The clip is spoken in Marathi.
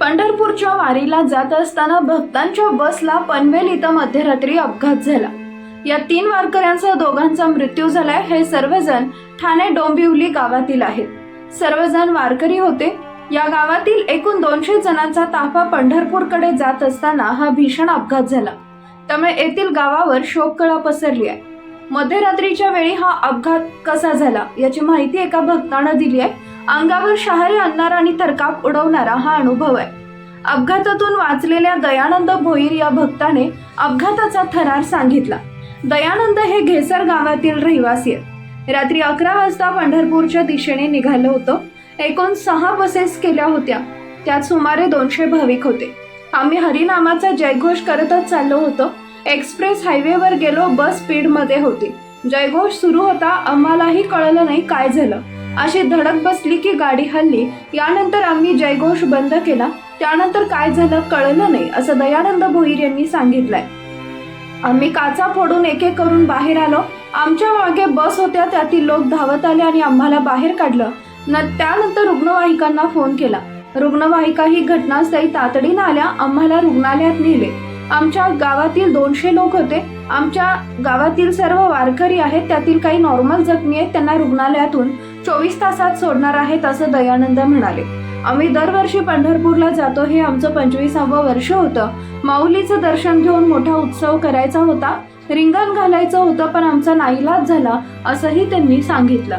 पंढरपूरच्या वारीला जात असताना भक्तांच्या बसला पनवेल इथं मध्यरात्री अपघात झाला. या तीन वारकऱ्यांसह दोघांचा मृत्यू झालाय. हे सर्वजण ठाणे डोंबिवली गावातील आहेत. सर्वजण वारकरी होते. या गावातील एकूण दोनशे जणांचा ताफा पंढरपूरकडे जात असताना हा भीषण अपघात झाला. त्यामुळे येथील गावावर शोककळा पसरली आहे. मध्यरात्रीच्या वेळी हा अपघात कसा झाला याची माहिती एका भक्तानं दिली आहे. अंगावर शहारे आणणारा आणि थरकाप उडवणारा हा अनुभव आहे. अपघातातून वाचलेल्या दयानंद भोईर या भक्ताने अपघाताचा थरार सांगितला. दयानंद हे घेसर गावातील रहिवासी आहेत. रात्री अकरा वाजता पंढरपूरच्या दिशेने निघालं होतं. एकूण सहा बसेस केल्या होत्या. त्यात सुमारे दोनशे भाविक होते. आम्ही हरिनामाचा जयघोष करतच चाललो होतो. एक्सप्रेस हायवेवर गेलो बस स्पीडमध्ये होती. जयघोष सुरू होता आम्हालाही कळलं नाही काय झालं. अशी धडक बसली की गाडी हल्ली. यानंतर आम्ही जयघोष बंद केला. त्यानंतर काय झालं कळलं नाही असं दयानंद भोईर यांनी सांगितलंय. आम्ही काचा फोडून एक एक करून बाहेर आलो. आमच्या मागे बस होत्या त्यातील लोक धावत आले आणि आम्हाला बाहेर काढलं. न त्यानंतर रुग्णवाहिकांना फोन केला. रुग्णवाहिका ही घटनास्थळी तातडीनं आल्या आम्हाला रुग्णालयात नेले. आमच्या गावातील दोनशे लोक होते. आमच्या गावातील सर्व वारकरी आहेत. त्यातील काही नॉर्मल जखमी आहेत. त्यांना रुग्णालयातून चोवीस तासात सोडणार आहेत असं दयानंद म्हणाले. आम्ही दरवर्षी पंढरपूरला जातो. हे आमचं पंचवीसावं वर्ष होतं. माऊलीचं दर्शन घेऊन मोठा उत्सव करायचा होता. रिंगण घालायचं होतं पण आमचा नाईलाज झाला असंही त्यांनी सांगितलं.